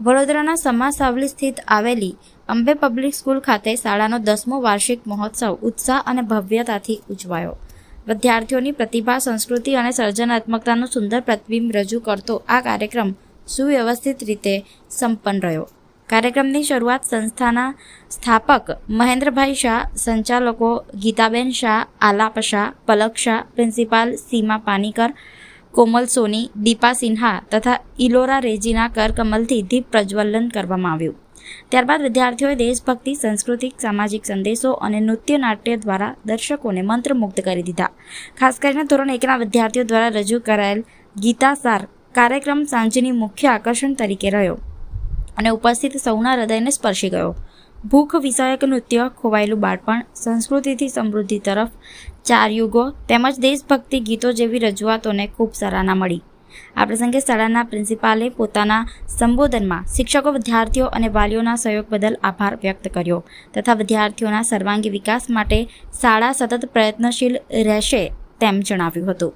વડોદરાના સમા સાવલી સ્થિત આવેલી અંબે પબ્લિક સ્કૂલ ખાતે શાળાનો દસમો વાર્ષિક મહોત્સવ ઉત્સાહ અને ભવ્યતાથી ઉજવાયો. વિદ્યાર્થીઓની પ્રતિભા, સંસ્કૃતિ અને સર્જનાત્મકતાનું સુંદર પ્રતિબિંબ રજૂ કરતો આ કાર્યક્રમ સુવ્યવસ્થિત રીતે સંપન્ન રહ્યો. કાર્યક્રમની શરૂઆત સંસ્થાના સ્થાપક મહેન્દ્રભાઈ શાહ, સંચાલકો ગીતાબેન શાહ, આલાપ શાહ, પલક શાહ, પ્રિન્સિપાલ સીમા પાનીકર કોમલ સોની, દીપા સિન્હા તથા ઇલોરા રેજીના કરકમલથી દીપ પ્રજ્વલન કરવામાં આવ્યું. ત્યારબાદ વિદ્યાર્થીઓએ દેશભક્તિ, સાંસ્કૃતિક, સામાજિક સંદેશો અને નૃત્ય નાટ્ય દ્વારા દર્શકોને મંત્રમુગ્ધ કરી દીધા. ખાસ કરીને ધોરણ એકના વિદ્યાર્થીઓ દ્વારા રજૂ કરાયેલ ગીતાસાર કાર્યક્રમ સાંજની મુખ્ય આકર્ષણ તરીકે રહ્યો અને ઉપસ્થિત સૌના હૃદયને સ્પર્શી ગયો. ભૂખ વિષયક નૃત્ય, ખોવાયેલું બાળપણ, સંસ્કૃતિથી સમૃદ્ધિ તરફ, ચાર યુગો, તેમજ દેશભક્તિ ગીતો જેવી રજૂઆતોને ખૂબ સરાહના મળી. આ પ્રસંગે શાળાના પ્રિન્સિપાલે પોતાના સંબોધનમાં શિક્ષકો, વિદ્યાર્થીઓ અને વાલીઓના સહયોગ બદલ આભાર વ્યક્ત કર્યો તથા વિદ્યાર્થીઓના સર્વાંગી વિકાસ માટે શાળા સતત પ્રયત્નશીલ રહેશે તેમ જણાવ્યું હતું.